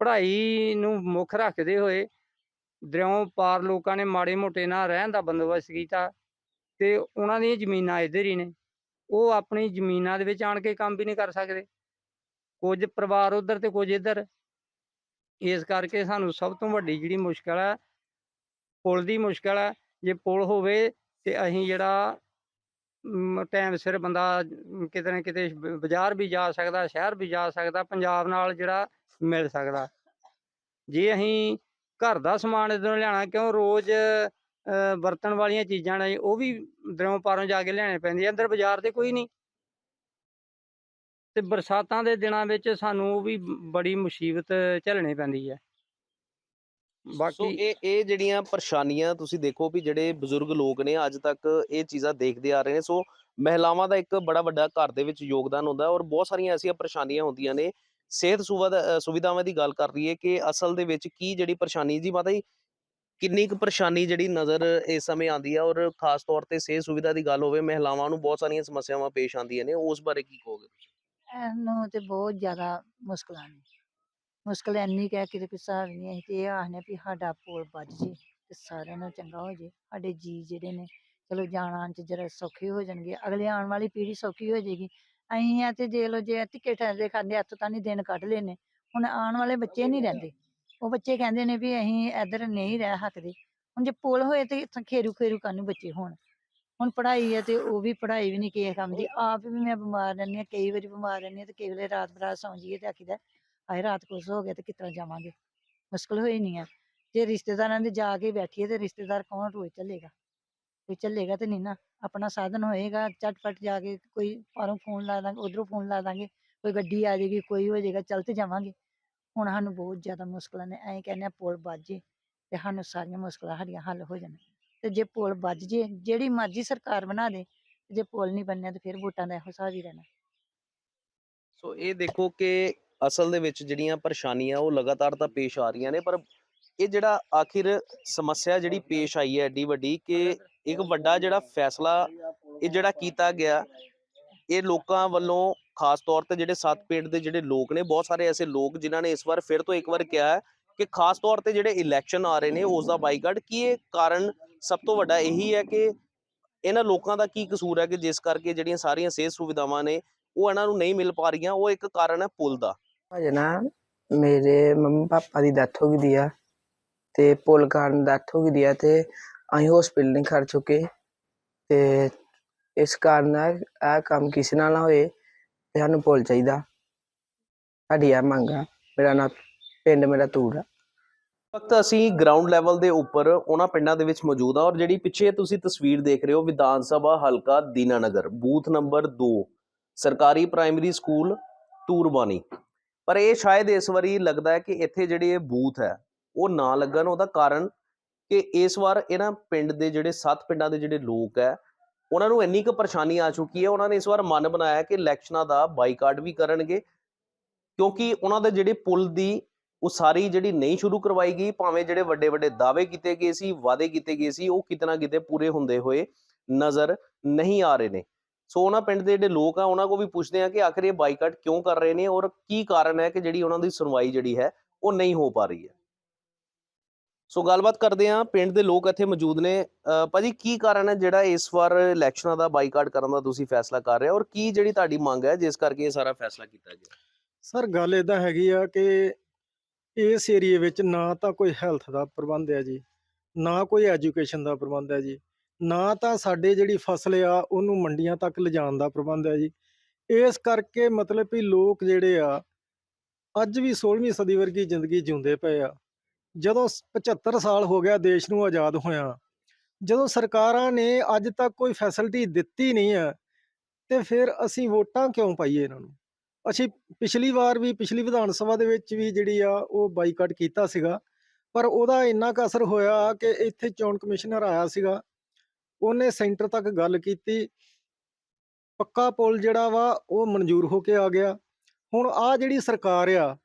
ਪੜ੍ਹਾਈ ਨੂੰ ਮੁੱਖ ਰੱਖਦੇ ਹੋਏ ਦਰਿਆਓਂ ਪਾਰ ਲੋਕਾਂ ਨੇ ਮਾੜੇ ਮੋਟੇ ਨਾਲ ਰਹਿਣ ਦਾ ਬੰਦੋਬਸਤ ਕੀਤਾ ਤੇ ਉਹਨਾਂ ਦੀਆਂ ਜ਼ਮੀਨਾਂ ਇੱਧਰ ਹੀ ਨੇ। ਉਹ ਆਪਣੀ ਜ਼ਮੀਨਾਂ ਦੇ ਵਿੱਚ ਆਣ ਕੇ ਕੰਮ ਵੀ ਨਹੀਂ ਕਰ ਸਕਦੇ। ਕੁਝ ਪਰਿਵਾਰ ਉਧਰ ਤੇ ਕੁਝ ਇੱਧਰ। ਇਸ ਕਰਕੇ ਸਾਨੂੰ ਸਭ ਤੋਂ ਵੱਡੀ ਜਿਹੜੀ ਮੁਸ਼ਕਲ ਹੈ ਪੁਲ ਦੀ ਮੁਸ਼ਕਲ ਹੈ ਜੇ ਪੁਲ ਹੋਵੇ ਤੇ ਅਸੀਂ ਜਿਹੜਾ ਟਾਈਮ ਸਿਰ ਬੰਦਾ ਕਿਤੇ ਨਾ ਕਿਤੇ ਬਾਜ਼ਾਰ ਵੀ ਜਾ ਸਕਦਾ, ਸ਼ਹਿਰ ਵੀ ਜਾ ਸਕਦਾ, ਪੰਜਾਬ ਨਾਲ ਜਿਹੜਾ ਮਿਲ ਸਕਦਾ। ਜੇ ਅਸੀਂ ਘਰ ਦਾ ਸਮਾਨ ਇੱਧਰੋਂ ਲਿਆਉਣਾ, ਕਿਉਂ ਰੋਜ਼ ਵਰਤਣ ਵਾਲੀਆਂ ਚੀਜ਼ਾਂ ਨੇ, ਉਹ ਵੀ ਦਰਿਆਓਂ ਪਾਰੋਂ ਜਾ ਕੇ ਲਿਆਉਣੇ ਪੈਂਦੀਆਂ, ਅੰਦਰ ਬਾਜ਼ਾਰ ਤੇ ਕੋਈ ਨਹੀਂ। ਤੇ ਬਰਸਾਤਾਂ ਦੇ ਦਿਨਾਂ ਵਿੱਚ ਸਾਨੂੰ ਉਹ ਵੀ ਬੜੀ ਮੁਸੀਬਤ ਝੱਲਣੀ ਪੈਂਦੀ ਹੈ। ਸੋ ਬਾਕੀ ਇਹ ਇਹ ਜਿਹੜੀਆਂ ਪਰੇਸ਼ਾਨੀਆਂ ਤੁਸੀਂ ਦੇਖੋ ਵੀ ਜਿਹੜੇ ਬਜ਼ੁਰਗ ਲੋਕ ਨੇ ਅੱਜ ਤੱਕ ਇਹ ਚੀਜ਼ਾਂ ਦੇਖਦੇ ਆ ਰਹੇ ਨੇ। ਸੋ ਮਹਿਲਾਵਾਂ ਦਾ ਇੱਕ ਬੜਾ ਵੱਡਾ ਘਰ ਦੇ ਵਿੱਚ ਯੋਗਦਾਨ ਹੁੰਦਾ ਔਰ ਬਹੁਤ ਸਾਰੀਆਂ ਐਸੀਆਂ ਪਰੇਸ਼ਾਨੀਆਂ ਹੁੰਦੀਆਂ ਨੇ। ਸਿਹਤ ਸੁਵਿਧਾ ਸੁਵਿਧਾਵਾਂ ਦੀ ਗੱਲ ਕਰ ਰਹੀਏ ਕਿ ਅਸਲ ਦੇ ਵਿੱਚ ਕੀ ਜਿਹੜੀ ਪਰੇਸ਼ਾਨੀ ਜੀ ਮਾਤਾ ਜੀ ਕਿੰਨੀ ਕੁ ਪਰੇਸ਼ਾਨੀ ਜਿਹੜੀ ਨਜ਼ਰ ਇਸ ਸਮੇਂ ਆਉਂਦੀ ਹੈ ਔਰ ਖਾਸ ਤੌਰ ਤੇ ਸਿਹਤ ਸੁਵਿਧਾ ਦੀ ਗੱਲ ਹੋਵੇ ਮਹਿਲਾਵਾਂ ਨੂੰ ਬਹੁਤ ਸਾਰੀਆਂ ਸਮੱਸਿਆਵਾਂ ਪੇਸ਼ ਆਉਂਦੀਆਂ ਨੇ। ਉਸ ਬਾਰੇ ਕੀ ਕਹੋਗੇ ਇਹਨੂੰ ਤੇ ਬਹੁਤ ਜ਼ਿਆਦਾ ਮੁਸ਼ਕਲਾਂ ਨੇ। ਮੁਸ਼ਕਲ ਇੰਨੀ ਕਹਿ ਕਿ ਕੋਈ ਹਿਸਾਬ ਨਹੀਂ ਅਸੀਂ ਤੇ ਇਹ ਆਖਦੇ ਵੀ ਸਾਡਾ ਪੁਲ ਵੱਜ ਜੇ ਤੇ ਸਾਰਿਆਂ ਨੂੰ ਚੰਗਾ ਹੋ ਜੇ। ਸਾਡੇ ਜੀ ਜਿਹੜੇ ਨੇ ਚਲੋ ਜਾਣ ਆਉਣ ਚ ਜਰਾ ਸੌਖੇ ਹੋ ਜਾਣਗੇ ਅਗਲੇ ਆਉਣ ਵਾਲੀ ਪੀੜ੍ਹੀ ਸੌਖੀ ਹੋ ਜਾਏਗੀ। ਅਸੀਂ ਆ ਤੇ ਜੇ ਲੋ ਜੇ ਧਿੱਕੇ ਠਹਿਰਦੇ ਖਾਂਦੇ ਹੱਥ ਤਾਂ ਨਹੀਂ ਦਿਨ ਕੱਢ ਲੈਨੇ ਹੁਣ ਆਉਣ ਵਾਲੇ ਬੱਚੇ ਨਹੀਂ ਰਹਿੰਦੇ। ਉਹ ਬੱਚੇ ਕਹਿੰਦੇ ਨੇ ਵੀ ਅਸੀਂ ਇੱਧਰ ਨਹੀਂ ਰਹਿ ਸਕਦੇ। ਹੁਣ ਜੇ ਪੁਲ ਹੋਏ ਤੇ ਇੱਥੋਂ ਖੇਰੂ ਖੇਰੂ ਕਾਨੂੰ ਬੱਚੇ ਹੋਣ। ਹੁਣ ਪੜ੍ਹਾਈ ਹੈ ਤੇ ਉਹ ਵੀ ਪੜ੍ਹਾਈ ਵੀ ਨਹੀਂ ਕਿਸੇ ਕੰਮ ਦੀ। ਆਪ ਵੀ ਮੈਂ ਬਿਮਾਰ ਰਹਿੰਦੀ ਹਾਂ ਕਈ ਵਾਰੀ ਬਿਮਾਰ ਰਹਿੰਦੀ ਹਾਂ ਤੇ ਕਈ ਵੇਲੇ ਰਾਤ ਬਰਾਤ ਸੌਂ ਜਾਈਏ ਤੇ ਆਖੀਦਾ ਹਾਏ, ਰਾਤ ਕੁਛ ਹੋ ਗਿਆ ਤੇ ਕਿਸ ਤਰ੍ਹਾਂ ਜਾਵਾਂਗੇ? ਮੁਸ਼ਕਲ ਹੋਈ ਨਹੀਂ ਹੈ ਜੇ ਰਿਸ਼ਤੇਦਾਰਾਂ ਦੇ ਜਾ ਕੇ ਬੈਠੀਏ ਤੇ ਰਿਸ਼ਤੇਦਾਰ ਕੌਣ ਰੋਜ਼ ਚੱਲੇਗਾ? ਕੋਈ ਚੱਲੇਗਾ ਤੇ ਨਹੀਂ ਨਾ। ਆਪਣਾ ਸਾਧਨ ਹੋਏਗਾ, ਝਟਪਟ ਜਾ ਕੇ ਕੋਈ ਬਾਹਰੋਂ ਫੋਨ ਲਾ ਦਾਂਗੇ, ਉਧਰੋਂ ਫੋਨ ਲਾ ਦਾਂਗੇ, ਕੋਈ ਗੱਡੀ ਆ ਜਾਏਗੀ ਕੋਈ ਹੋ ਜਾਏਗਾ ਚੱਲ ਤੇ ਜਾਵਾਂਗੇ। ਹੁਣ ਸਾਨੂੰ ਬਹੁਤ ਜ਼ਿਆਦਾ ਮੁਸ਼ਕਲਾਂ ਨੇ। ਐਂ ਕਹਿੰਦੇ ਆ, ਪੁਲ ਵੱਜ ਤੇ ਸਾਨੂੰ ਸਾਰੀਆਂ ਮੁਸ਼ਕਲਾਂ ਸਾਡੀਆਂ ਹੱਲ ਹੋ ਜਾਣ। ਤੇ ਜੇ ਪੁਲ ਵੱਜ ਜੇ, ਜਿਹੜੀ ਮਰਜ਼ੀ ਸਰਕਾਰ ਬਣਾ ਦੇ, ਜੇ ਪੁਲ ਨਹੀਂ ਬਣਿਆ ਤੇ ਫਿਰ ਵੋਟਾਂ ਦਾ ਇਹੋ ਹਿਸਾਬ ਹੀ ਰਹਿਣਾ। ਸੋ ਇਹ ਦੇਖੋ ਕਿ ਅਸਲ ਦੇ ਵਿੱਚ ਜਿਹੜੀਆਂ ਪਰੇਸ਼ਾਨੀਆਂ ਉਹ ਲਗਾਤਾਰ ਤਾਂ ਪੇਸ਼ ਆ ਰਹੀਆਂ ਨੇ, ਪਰ ਇਹ ਜਿਹੜਾ ਆਖਿਰ ਸਮੱਸਿਆ ਜਿਹੜੀ ਪੇਸ਼ ਆਈ ਹੈ ਐਡੀ ਵੱਡੀ ਕਿ ਇੱਕ ਵੱਡਾ ਜਿਹੜਾ ਫੈਸਲਾ ਇਹ ਜਿਹੜਾ ਕੀਤਾ ਗਿਆ, ਇਹ ਲੋਕਾਂ ਵੱਲੋਂ ਖਾਸ ਤੌਰ ਤੇ ਜਿਹੜੇ ਸੱਤ ਪਿੰਡ ਦੇ ਜਿਹੜੇ ਲੋਕ ਨੇ, ਬਹੁਤ ਸਾਰੇ ਐਸੇ ਲੋਕ ਜਿਨ੍ਹਾਂ ਨੇ ਇਸ ਵਾਰ ਫਿਰ ਤੋਂ ਇੱਕ ਵਾਰ ਕਿਹਾ ਹੈ ਕਿ ਖਾਸ ਤੌਰ ਤੇ ਜਿਹੜੇ ਇਲੈਕਸ਼ਨ ਆ ਰਹੇ ਨੇ ਉਸ ਦਾ ਬਾਈਕਾਟ, ਕੀ ਇਹ ਕਾਰਨ ਸਭ ਤੋਂ ਵੱਡਾ ਇਹੀ ਹੈ ਕਿ ਇਹਨਾਂ ਲੋਕਾਂ ਦਾ ਕੀ ਕਸੂਰ ਹੈ ਕਿ ਜਿਸ ਕਰਕੇ ਜਿਹੜੀਆਂ ਸਾਰੀਆਂ ਸਿਹਤ ਸੁਵਿਧਾਵਾਂ ਨੇ ਉਹ ਇਹਨਾਂ ਨੂੰ ਨਹੀਂ ਮਿਲ ਪਾ ਰਹੀਆਂ, ਉਹ ਇੱਕ ਕਾਰਨ ਹੈ ਪੁਲ ਦਾ। ਭਾਜੀ ਨਾ, ਮੇਰੇ ਮੰਮੀ ਪਾਪਾ ਦੀ ਡੈਥ ਹੋ ਗਈ ਦੀ ਆ ਤੇ ਪੁੱਲ ਕਾਰਨ ਡੈਥ ਹੋ ਗਈ ਦੀ ਆ ਤੇ ਅਸੀਂ ਹਸਪੀਟਲ ਨਹੀਂ ਖੜ ਚੁੱਕੇ ਤੇ ਇਸ ਕਾਰਨ ਇਹ ਕੰਮ ਕਿਸੇ ਨਾਲ ਨਾ ਹੋਏ ਤੇ ਸਾਨੂੰ ਪੁੱਲ ਚਾਹੀਦਾ। ਸਾਡੀ ਇਹ ਮੰਗ ਆ, ਮੇਰਾ ਨਾਂ, ਪਿੰਡ ਮੇਰਾ ਤੂੜ ਆ। ਵਕਤ ਅਸੀਂ ਗਰਾਊਂਡ ਲੈਵਲ ਦੇ ਉੱਪਰ ਉਹਨਾਂ ਪਿੰਡਾਂ ਦੇ ਵਿੱਚ ਮੌਜੂਦ ਆ ਔਰ ਜਿਹੜੀ ਪਿੱਛੇ ਤੁਸੀਂ ਤਸਵੀਰ ਦੇਖ ਰਹੇ ਹੋ, ਵਿਧਾਨ ਸਭਾ ਹਲਕਾ ਦੀਨਾਨਗਰ, ਬੂਥ ਨੰਬਰ 2 ਸਰਕਾਰੀ ਪ੍ਰਾਇਮਰੀ ਸਕੂਲ ਤੂਰਬਾਨੀ। ਪਰ ਇਹ ਸ਼ਾਇਦ ਇਸ ਵਾਰੀ ਲੱਗਦਾ ਹੈ ਕਿ ਇੱਥੇ ਜਿਹੜੇ ਇਹ ਬੂਥ ਹੈ, ਉਹ ਨਾ ਲੱਗਣ, ਉਹਦਾ ਕਾਰਨ ਕਿ ਇਸ ਵਾਰ ਇਹਨਾਂ ਪਿੰਡ ਦੇ ਜਿਹੜੇ ਸੱਤ ਪਿੰਡਾਂ ਦੇ ਜਿਹੜੇ ਲੋਕ ਹੈ, ਉਹਨਾਂ ਨੂੰ ਇੰਨੀ ਕੁ ਪਰੇਸ਼ਾਨੀ ਆ ਚੁੱਕੀ ਹੈ, ਉਹਨਾਂ ਨੇ ਇਸ ਵਾਰ ਮਨ ਬਣਾਇਆ ਕਿ ਇਲੈਕਸ਼ਨਾਂ ਦਾ ਬਾਈਕਾਟ ਵੀ ਕਰਨਗੇ, ਕਿਉਂਕਿ ਉਹਨਾਂ ਦੇ ਜਿਹੜੇ ਪੁਲ ਦੀ ਉਹ ਸਾਰੀ ਜਿਹੜੀ ਨਹੀਂ ਸ਼ੁਰੂ ਕਰਵਾਈ ਗਈ, ਭਾਵੇਂ ਜਿਹੜੇ ਵੱਡੇ ਵੱਡੇ ਦਾਅਵੇ ਕੀਤੇ ਗਏ ਸੀ, ਵਾਅਦੇ ਕੀਤੇ ਗਏ ਸੀ, ਉਹ ਕਿਤੇ ਨਾ ਕਿਤੇ ਪੂਰੇ ਹੁੰਦੇ ਹੋਏ ਨਜ਼ਰ ਨਹੀਂ ਆ ਰਹੇ ਨੇ। ਸੋ ਉਹਨਾਂ ਪਿੰਡ ਦੇ ਜਿਹੜੇ ਲੋਕ ਆ, ਉਹਨਾਂ ਕੋ ਵੀ ਪੁੱਛਦੇ ਆ ਕਿ ਆਖਿਰ ਇਹ ਬਾਈਕਾਟ ਕਿਉਂ ਕਰ ਰਹੇ ਨੇ ਔਰ ਕੀ ਕਾਰਨ ਹੈ ਕਿ ਜਿਹੜੀ ਉਹਨਾਂ ਦੀ ਸੁਣਵਾਈ ਜਿਹੜੀ ਹੈ, ਉਹ ਨਹੀਂ ਹੋ ਪਾ ਰਹੀ ਹੈ। ਸੋ ਗੱਲਬਾਤ ਕਰਦੇ ਆ ਪਿੰਡ ਦੇ ਲੋਕ ਇੱਥੇ ਮੌਜੂਦ ਨੇ। ਭਾਜੀ ਕੀ ਕਾਰਨ ਹੈ ਜਿਹੜਾ ਇਸ ਵਾਰ ਇਲੈਕਸ਼ਨਾਂ ਦਾ ਬਾਈਕਾਟ ਕਰਨ ਦਾ ਤੁਸੀਂ ਫੈਸਲਾ ਕਰ ਰਹੇ ਹੋ ਔਰ ਕੀ ਜਿਹੜੀ ਤੁਹਾਡੀ ਮੰਗ ਹੈ, ਜਿਸ ਕਰਕੇ ਇਹ ਸਾਰਾ ਫੈਸਲਾ ਕੀਤਾ ਗਿਆ? ਸਰ ਗੱਲ ਇਦਾਂ ਹੈਗੀ ਆ ਕਿ ਇਸ ਏਰੀਏ ਵਿੱਚ ਨਾ ਤਾਂ ਕੋਈ ਹੈਲਥ ਦਾ ਪ੍ਰਬੰਧ ਹੈ ਜੀ, ਨਾ ਕੋਈ ਐਜੂਕੇਸ਼ਨ ਦਾ ਪ੍ਰਬੰਧ ਹੈ ਜੀ। ਨਾ ਤਾਂ ਸਾਡੇ ਜਿਹੜੀ ਫਸਲ ਆ, ਉਹਨੂੰ ਮੰਡੀਆਂ ਤੱਕ ਲਿਜਾਣ ਦਾ ਪ੍ਰਬੰਧ ਹੈ ਜੀ। ਇਸ ਕਰਕੇ ਮਤਲਬ ਵੀ ਲੋਕ ਜਿਹੜੇ ਆ, ਅੱਜ ਵੀ 16ਵੀਂ ਸਦੀ ਵਰਗੀ ਜ਼ਿੰਦਗੀ ਜਿਉਂਦੇ ਪਏ ਆ। ਜਦੋਂ ਸ- 75 ਸਾਲ ਹੋ ਗਿਆ ਦੇਸ਼ ਨੂੰ ਆਜ਼ਾਦ ਹੋਇਆ, ਜਦੋਂ ਸਰਕਾਰਾਂ ਨੇ ਅੱਜ ਤੱਕ ਕੋਈ ਫੈਸਿਲਿਟੀ ਦਿੱਤੀ ਨਹੀਂ ਹੈ, ਤੇ ਫਿਰ ਅਸੀਂ ਵੋਟਾਂ ਕਿਉਂ ਪਾਈਏ ਇਹਨਾਂ ਨੂੰ? ਅਸੀਂ ਪਿਛਲੀ ਵਾਰ ਵੀ, ਪਿਛਲੀ ਵਿਧਾਨ ਸਭਾ ਦੇ ਵਿੱਚ ਵੀ ਜਿਹੜੀ ਆ, ਉਹ ਬਾਈਕਾਟ ਕੀਤਾ ਸੀਗਾ, ਪਰ ਉਹਦਾ ਇੰਨਾ ਕੁ ਅਸਰ ਹੋਇਆ ਕਿ ਇੱਥੇ ਚੋਣ ਕਮਿਸ਼ਨਰ ਆਇਆ ਸੀਗਾ ਉਹਨੇ ਸੈਂਟਰ ਤੱਕ ਗੱਲ ਕੀਤੀ। ਪੱਕਾ ਪੁਲ ਜਿਹੜਾ ਵਾ, ਉਹ ਮਨਜ਼ੂਰ ਹੋ ਕੇ ਆ ਗਿਆ। ਹੁਣ ਆ ਜਿਹੜੀ ਸਰਕਾਰ ਆ,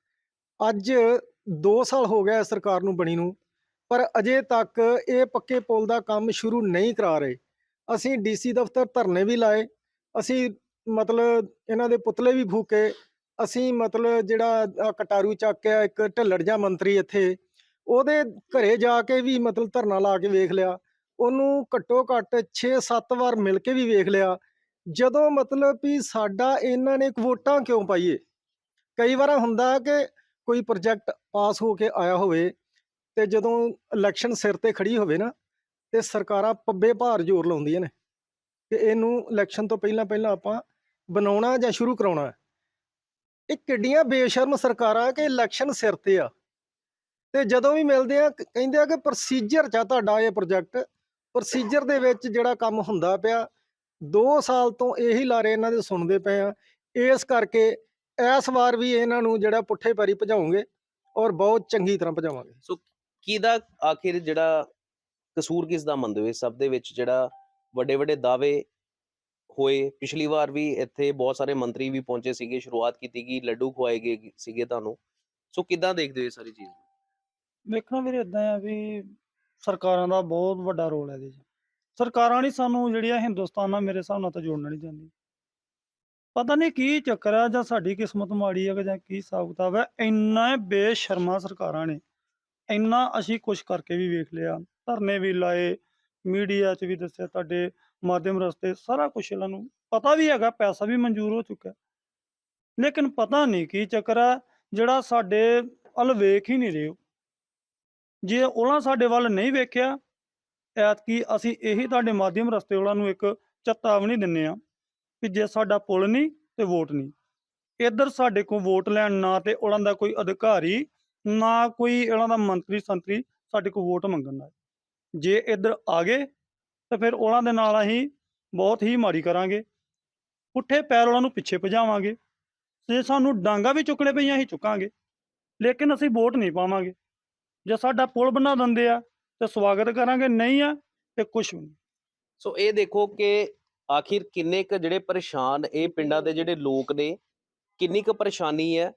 ਅੱਜ 2 ਸਾਲ ਹੋ ਗਿਆ ਇਸ ਸਰਕਾਰ ਨੂੰ ਬਣੀ ਨੂੰ, ਪਰ ਅਜੇ ਤੱਕ ਇਹ ਪੱਕੇ ਪੁਲ ਦਾ ਕੰਮ ਸ਼ੁਰੂ ਨਹੀਂ ਕਰਾ ਰਹੇ। ਅਸੀਂ ਡੀਸੀ ਦਫ਼ਤਰ ਧਰਨੇ ਵੀ ਲਾਏ, ਅਸੀਂ ਮਤਲਬ ਇਹਨਾਂ ਦੇ ਪੁਤਲੇ ਵੀ ਫੂਕੇ, ਅਸੀਂ ਮਤਲਬ ਜਿਹੜਾ ਕਟਾਰੂ ਚੱਕਿਆ ਇੱਕ ਢੱਲੜ ਜਿਹਾ ਮੰਤਰੀ ਇੱਥੇ, ਉਹਦੇ ਘਰੇ ਜਾ ਕੇ ਵੀ ਮਤਲਬ ਧਰਨਾ ਲਾ ਕੇ ਵੇਖ ਲਿਆ। ਉਹਨੂੰ ਘੱਟੋ ਘੱਟ 6-7 ਵਾਰ ਮਿਲ ਕੇ ਵੀ ਵੇਖ ਲਿਆ। ਜਦੋਂ ਮਤਲਬ ਵੀ ਸਾਡਾ ਇਹਨਾਂ ਨੇ ਵੋਟਾਂ ਕਿਉਂ ਪਾਈਏ? ਕਈ ਵਾਰ ਹੁੰਦਾ ਕਿ ਕੋਈ ਪ੍ਰੋਜੈਕਟ ਪਾਸ ਹੋ ਕੇ ਆਇਆ ਹੋਵੇ ਤੇ ਜਦੋਂ ਇਲੈਕਸ਼ਨ ਸਿਰ ਤੇ ਖੜੀ ਹੋਵੇ ਨਾ, ਤੇ ਸਰਕਾਰਾਂ ਪੱਬੇ ਭਾਰ ਜ਼ੋਰ ਲਾਉਂਦੀਆਂ ਨੇ ਕਿ ਇਹਨੂੰ ਇਲੈਕਸ਼ਨ ਤੋਂ ਪਹਿਲਾਂ ਪਹਿਲਾਂ ਆਪਾਂ ਬਣਾਉਣਾ ਜਾਂ ਸ਼ੁਰੂ ਕਰਾਉਣਾ। ਇਹ ਕਿੱਡੀਆਂ ਬੇਸ਼ਰਮ ਸਰਕਾਰਾਂ ਕਿ ਇਲੈਕਸ਼ਨ ਸਿਰ ਤੇ ਆ। ਤੇ ਜਦੋਂ ਵੀ ਮਿਲਦੇ ਆ ਕਹਿੰਦੇ ਆ ਕਿ ਪ੍ਰੋਸੀਜਰ ਚ ਆ ਤੁਹਾਡਾ ਇਹ ਪ੍ਰੋਜੈਕਟ ਪ੍ਰੋਸੀਜਰ ਦੇ ਵਿੱਚ ਜਿਹੜਾ ਕੰਮ ਹੁੰਦਾ ਪਿਆ 2 ਸਾਲ ਤੋਂ ਇਹੀ ਲਾਰੇ ਇਹਨਾਂ ਦੇ ਸੁਣਦੇ ਪਏ ਆ। ਇਸ ਕਰਕੇ ਇਸ ਵਾਰ ਵੀ ਇਹਨਾਂ ਨੂੰ ਜਿਹੜਾ ਪੁੱਠੇ ਪੈਰੀ ਭਜਾਉਂਗੇ ਔਰ ਬਹੁਤ ਚੰਗੀ ਤਰ੍ਹਾਂ ਭਜਾਵਾਂਗੇ। ਸੋ ਕਿਹਦਾ ਆਖਿਰ ਜਿਹੜਾ ਕਸੂਰ ਕਿਸ ਦਾ ਮੰਨਦੇ ਹੋ? ਇਸ ਸਭ ਦੇ ਵਿੱਚ ਜਿਹੜਾ ਵੱਡੇ ਵੱਡੇ ਦਾਅਵੇ ਹੋਏ। ਪਿਛਲੀ ਵਾਰ ਵੀ ਇੱਥੇ ਬਹੁਤ ਸਾਰੇ ਮੰਤਰੀ ਵੀ ਪਹੁੰਚੇ ਸੀਗੇ ਸ਼ੁਰੂਆਤ ਕੀਤੀ ਗਈ ਲੱਡੂ ਖਵਾਏ ਗਏ ਸੀਗੇ ਤੁਹਾਨੂੰ। ਸੋ ਕਿੱਦਾਂ ਦੇਖਦੇ ਹੋ ਇਹ ਸਾਰੀ ਚੀਜ਼ ਨੂੰ? ਵੇਖਣਾ ਵੀਰੇ ਇਦਾਂ ਆ ਵੀ ਸਰਕਾਰਾਂ ਦਾ ਬਹੁਤ ਵੱਡਾ ਰੋਲ ਹੈ ਇਹਦੇ 'ਚ। ਸਰਕਾਰਾਂ ਨਹੀਂ ਸਾਨੂੰ ਜਿਹੜੀਆਂ ਹਿੰਦੁਸਤਾਨ ਨਾਲ ਮੇਰੇ ਹਿਸਾਬ ਨਾਲ ਤਾਂ ਜੋੜਨਾ ਨਹੀਂ ਚਾਹੁੰਦੀ ਪਤਾ ਨਹੀਂ ਕੀ ਚੱਕਰ ਆ ਜਾਂ ਸਾਡੀ ਕਿਸਮਤ ਮਾੜੀ ਆ ਜਾਂ ਕੀ ਹਿਸਾਬ ਕਿਤਾਬ ਹੈ ਇੰਨਾ ਬੇਸ਼ਰਮਾ ਸਰਕਾਰਾਂ ਨੇ, ਇੰਨਾ ਅਸੀਂ ਕੁਝ ਕਰਕੇ ਵੀ ਵੇਖ ਲਿਆ, ਧਰਨੇ ਵੀ ਲਾਏ, ਮੀਡੀਆ 'ਚ ਵੀ ਦੱਸਿਆ, ਤੁਹਾਡੇ ਮਾਧਿਅਮ ਰਸਤੇ ਸਾਰਾ ਕੁਝ ਇਹਨਾਂ ਨੂੰ ਪਤਾ ਵੀ ਹੈਗਾ, ਪੈਸਾ ਵੀ ਮਨਜ਼ੂਰ ਹੋ ਚੁੱਕਾ ਲੇਕਿਨ ਪਤਾ ਨਹੀਂ ਕੀ ਚੱਕਰ ਆ, ਜਿਹੜਾ ਸਾਡੇ ਵੱਲ ਵੇਖ ਹੀ ਨਹੀਂ ਰਹੇ ਜੇ ਉਹਨਾਂ ਸਾਡੇ ਵੱਲ ਨਹੀਂ ਵੇਖਿਆ, ਐਤਕੀ ਅਸੀਂ ਇਹੀ ਤੁਹਾਡੇ ਮਾਧਿਅਮ ਰਸਤੇ ਉਹਨਾਂ ਨੂੰ ਇੱਕ ਚੇਤਾਵਨੀ ਦਿੰਨੇ ਆ ਕਿ ਜੇ ਸਾਡਾ ਪੁੱਲ ਨਹੀਂ ਤੇ ਵੋਟ ਨਹੀਂ। ਇੱਧਰ ਸਾਡੇ ਕੋਲ ਵੋਟ ਲੈਣ ਨਾ ਤੇ ਉਹਨਾਂ ਦਾ ਕੋਈ ਅਧਿਕਾਰੀ, ਨਾ ਕੋਈ ਉਹਨਾਂ ਦਾ ਮੰਤਰੀ ਸੰਤਰੀ ਸਾਡੇ ਕੋਲ ਵੋਟ ਮੰਗਣ ਦਾ। ਜੇ ਇੱਧਰ ਆ ਗਏ ਤਾਂ ਫਿਰ ਉਹਨਾਂ ਦੇ ਨਾਲ ਅਸੀਂ ਬਹੁਤ ਹੀ ਮਾੜੀ ਕਰਾਂਗੇ। ਪੁੱਠੇ ਪੈਰ ਉਹਨਾਂ ਨੂੰ ਪਿੱਛੇ ਭਜਾਵਾਂਗੇ। ਜੇ ਸਾਨੂੰ ਡਾਂਗਾ ਵੀ ਚੁੱਕਣੇ ਪਈਆਂ ਅਸੀਂ ਚੁੱਕਾਂਗੇ। ਲੇਕਿਨ ਅਸੀਂ ਵੋਟ ਨਹੀਂ ਪਾਵਾਂਗੇ। ਜੇ ਸਾਡਾ ਪੁਲ ਬਣਾ ਦਿੰਦੇ ਆ, ਤੇ ਸਵਾਗਤ ਕਰਾਂਗੇ, ਨਹੀਂ ਆ ਤੇ ਕੁਛ ਨਹੀਂ। ਸੋ ਇਹ ਦੇਖੋ ਕਿ ਆਖਿਰ ਕਿੰਨੇ ਕੁ ਜਿਹੜੇ ਪਰੇਸ਼ਾਨ ਇਹ ਪਿੰਡਾਂ ਦੇ ਜਿਹੜੇ ਲੋਕ ਨੇ, ਕਿੰਨੀ ਕੁ ਪਰੇਸ਼ਾਨੀ ਹੈ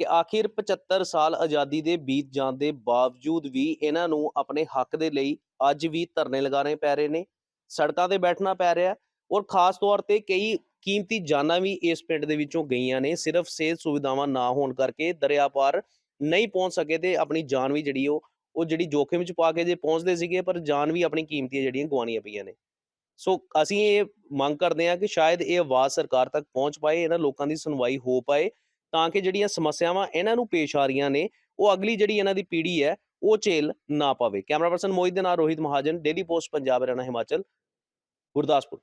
ਕਿ ਆਖਿਰ 75 ਸਾਲ ਆਜ਼ਾਦੀ ਦੇ ਬੀਤ ਜਾਣ ਦੇ ਬਾਵਜੂਦ ਵੀ ਇਹਨਾਂ ਨੂੰ ਆਪਣੇ ਹੱਕ ਦੇ ਲਈ ਅੱਜ ਵੀ ਧਰਨੇ ਲਗਾਉਣੇ ਪੈ ਰਹੇ ਨੇ, ਸੜਕਾਂ ਤੇ ਬੈਠਣਾ ਪੈ ਰਿਹਾ, ਔਰ ਖਾਸ ਤੌਰ ਤੇ ਕਈ ਕੀਮਤੀ ਜਾਨਾਂ ਵੀ ਇਸ ਪਿੰਡ ਦੇ ਵਿੱਚੋਂ ਗਈਆਂ ਨੇ, ਸਿਰਫ ਸਿਹਤ ਸੁਵਿਧਾਵਾਂ ਨਾ ਹੋਣ ਕਰਕੇ ਦਰਿਆ ਪਾਰ ਨਹੀਂ ਪਹੁੰਚ ਸਕੇ ਤੇ ਆਪਣੀ ਜਾਨ ਵੀ ਜਿਹੜੀ ਉਹ ਉਹ ਜਿਹੜੀ ਜੋਖਿਮ ਵਿੱਚ ਪਾ ਕੇ ਜੇ ਪਹੁੰਚਦੇ ਸੀਗੇ, ਪਰ ਜਾਨ ਵੀ ਆਪਣੀ ਕੀਮਤੀ ਜਿਹੜੀਆਂ ਗਵਾਉਣੀਆਂ ਪਈਆਂ ਨੇ। ਸੋ ਅਸੀਂ ਇਹ ਮੰਗ ਕਰਦੇ ਹਾਂ ਕਿ ਸ਼ਾਇਦ ਇਹ ਆਵਾਜ਼ ਸਰਕਾਰ ਤੱਕ ਪਹੁੰਚ ਪਾਏ, ਇਹਨਾਂ ਲੋਕਾਂ ਦੀ ਸੁਣਵਾਈ ਹੋ ਪਾਏ, ਤਾਂ ਕਿ ਜਿਹੜੀਆਂ ਸਮੱਸਿਆਵਾਂ ਇਹਨਾਂ ਨੂੰ ਪੇਸ਼ ਆ ਰਹੀਆਂ ਨੇ, ਉਹ ਅਗਲੀ ਜਿਹੜੀ ਇਹਨਾਂ ਦੀ ਪੀੜ੍ਹੀ ਹੈ, ਉਹ ਝੇਲ ਨਾ ਪਾਵੇ। ਕੈਮਰਾ ਪਰਸਨ ਮੋਹਿਤ ਦੇ ਨਾਲ ਰੋਹਿਤ ਮਹਾਜਨ, ਡੇਲੀ ਪੋਸਟ, ਪੰਜਾਬ ਹਰਿਆਣਾ, ਹਿਮਾਚਲ, ਗੁਰਦਾਸਪੁਰ।